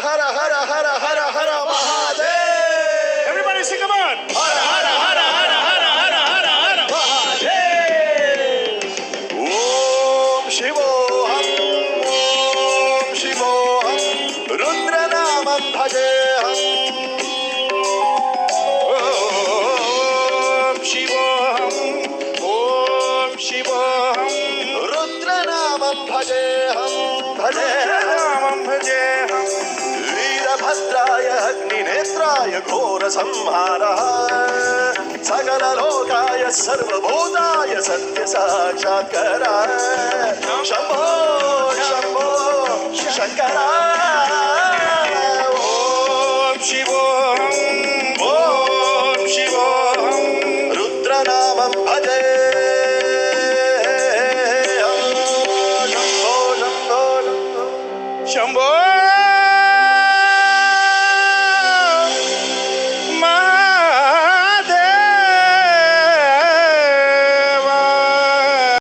Hara Hara Hara Hara Hara Mahadev. Everybody sing them on. Hara Hara Hara Hara Hara Hara Hara Hara Mahadev. Om Shivoham, Om Shivoham, Rudra Namam Bhajeham. Om Shivoham, Om Shivoham, Rudra Namam Bhajeham, Bhajeham. घोरसंहारः सकललोकाय सर्वभूताय सन्न्यसा चाकर शम्भो शम्भो शङ्करा शिवो ॐ शिवो रुद्रनामं भजे शम्भो शम्भो शम्भो